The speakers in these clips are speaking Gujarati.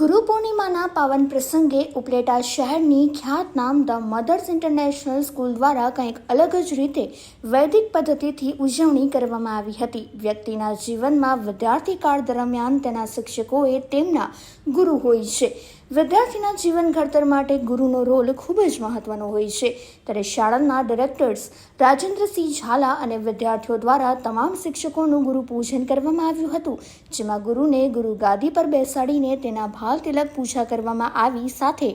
ગુરુ પૂર્ણિમાના પાવન પ્રસંગે ઉપલેટા શહેરની ખ્યાતનામ ધ મધર્સ ઇન્ટરનેશનલ સ્કૂલ દ્વારા કંઈક અલગ જ રીતે વૈદિક પદ્ધતિથી ઉજવણી કરવામાં આવી હતી. વ્યક્તિના જીવનમાં વિદ્યાર્થી કાળ દરમિયાન તેના શિક્ષકોએ તેમના ગુરુ હોય છે. વિદ્યાર્થીના જીવન ઘડતર માટે ગુરુનો રોલ ખૂબ જ મહત્વનો હોય છે. ત્યારે શાળાના ડિરેક્ટર્સ રાજેન્દ્રસિંહ ઝાલા અને વિદ્યાર્થીઓ દ્વારા તમામ શિક્ષકોનું ગુરુ પૂજન કરવામાં આવ્યું હતું, જેમાં ગુરુને ગુરુ ગાદી પર બેસાડીને તેના ભાલ તિલક પૂજા કરવામાં આવી. સાથે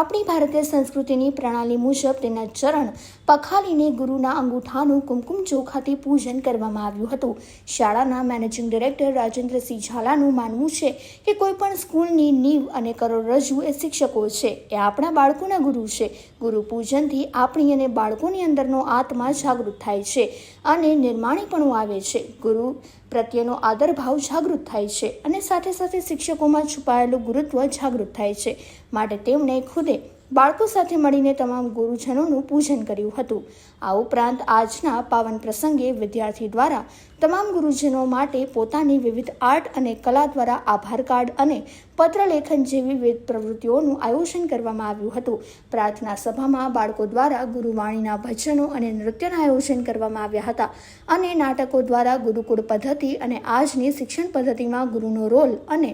આપણી ભારતીય સંસ્કૃતિની પ્રણાલી મુજબ તેના ચરણ પખાલીને ગુરુના અંગૂઠાનું કુમકુમ ચોખાથી પૂજન કરવામાં આવ્યું હતું. શાળાના મેનેજિંગ ડિરેક્ટર રાજેન્દ્રસિંહ ઝાલાનું માનવું છે કે કોઈપણ સ્કૂલની નીવ અને કરોડરજ્જુ એ શિક્ષકો છે. એ આપણા બાળકોના ગુરુ છે. ગુરુ પૂજનથી આપણી અને બાળકોની અંદરનો આત્મા જાગૃત થાય છે અને નિર્માણીપણું આવે છે. ગુરુ પ્રત્યેનો આદરભાવ જાગૃત થાય છે અને સાથે સાથે શિક્ષકોમાં છુપાયેલું ગુરુત્વ જાગૃત થાય છે. માટે તેમણે ખુદે બાળકો સાથે મળીને તમામ ગુરુજનોનું પૂજન કર્યું હતું. આ ઉપરાંત આજના પાવન પ્રસંગે વિદ્યાર્થી દ્વારા તમામ ગુરુજનો માટે પોતાની વિવિધ આર્ટ અને કલા દ્વારા આભાર કાર્ડ અને પત્રલેખન જેવી વિવિધ પ્રવૃત્તિઓનું આયોજન કરવામાં આવ્યું હતું. પ્રાર્થના સભામાં બાળકો દ્વારા ગુરુવાણીના ભજનો અને નૃત્યના આયોજન કરવામાં આવ્યા હતા અને નાટકો દ્વારા ગુરુકુળ પદ્ધતિ અને આજની શિક્ષણ પદ્ધતિમાં ગુરુનો રોલ અને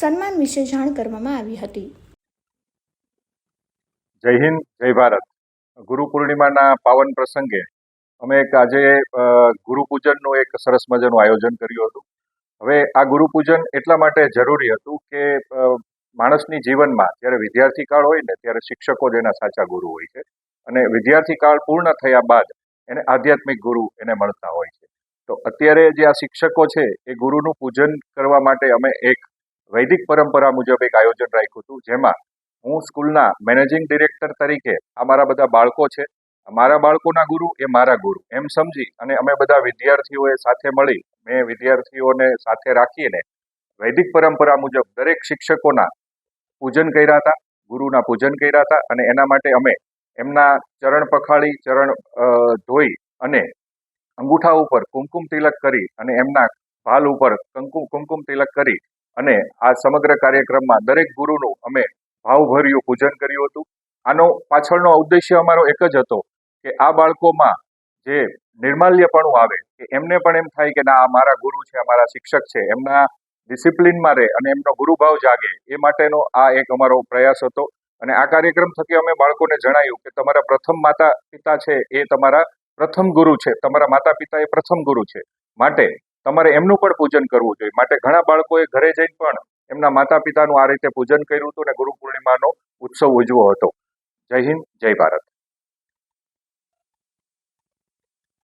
સન્માન વિશે જાણ કરવામાં આવી હતી. જય હિન્દ, જય ભારત. ગુરુ પૂર્ણિમાના પાવન પ્રસંગે અમે એક આજે ગુરુપૂજનનું ગુરુ પૂજનનું એક સરસ મજાનું આયોજન કર્યું હતું. હવે આ ગુરુ પૂજન એટલા માટે જરૂરી હતું કે માણસની જીવનમાં જ્યારે વિદ્યાર્થી કાળ હોય ને ત્યારે શિક્ષકો જ એના સાચા ગુરુ હોય છે. અને વિદ્યાર્થી કાળ પૂર્ણ થયા બાદ એને આધ્યાત્મિક ગુરુ એને મળતા હોય છે. તો અત્યારે જે આ શિક્ષકો છે, એ ગુરુનું પૂજન કરવા માટે અમે એક વૈદિક પરંપરા મુજબ એક આયોજન રાખ્યું હતું, જેમાં હું સ્કૂલના મેનેજિંગ ડિરેક્ટર તરીકે આ મારા બધા બાળકો છે. મારા બાળકોના ગુરુ એ મારા ગુરુ. એમ સમજી અને અમે બધા વિદ્યાર્થીઓએ સાથે મળી મેં વિદ્યાર્થીઓને સાથે રાખીને વૈદિક પરંપરા મુજબ દરેક શિક્ષકોના પૂજન કર્યા હતા, ગુરુના પૂજન કર્યા હતા અને એના માટે અમે એમના ચરણ પખાળી, ચરણ ધોઈ અને અંગૂઠા ઉપર કુમકુમ તિલક કરી અને એમના ભાલ ઉપર કંકુ, કુમકુમ તિલક કરી અને આ સમગ્ર કાર્યક્રમમાં દરેક ગુરુનું અમે ભાવભર્યું પૂજન કર્યું હતું. આનો પાછળનો ઉદ્દેશ્ય અમારો એક જ હતો કે આ બાળકોમાં જે નિર્માલ્યપણું આવે, કે એમને પણ એમ થાય કે ના, આ મારા ગુરુ છે, આ મારા શિક્ષક છે, એમના ડિસિપ્લિનમાં રહે અને એમનો ગુરુભાવ જાગે, એ માટેનો આ એક અમારો પ્રયાસ હતો. અને આ કાર્યક્રમ થકી અમે બાળકોને જણાયું કે તમારા પ્રથમ માતા પિતા છે એ તમારા પ્રથમ ગુરુ છે, તમારા માતા પિતા એ પ્રથમ ગુરુ છે. માટે તમારે એમનું પણ પૂજન કરવું જોઈએ. માટે ઘણા બાળકોએ ઘરે જઈને પણ એમના માતા પિતાનું આ રીતે પૂજન કર્યું હતું અને ગુરુ પૂર્ણિમાનો ઉત્સવ ઉજવો હતો. જય હિન્દ, જય ભારત.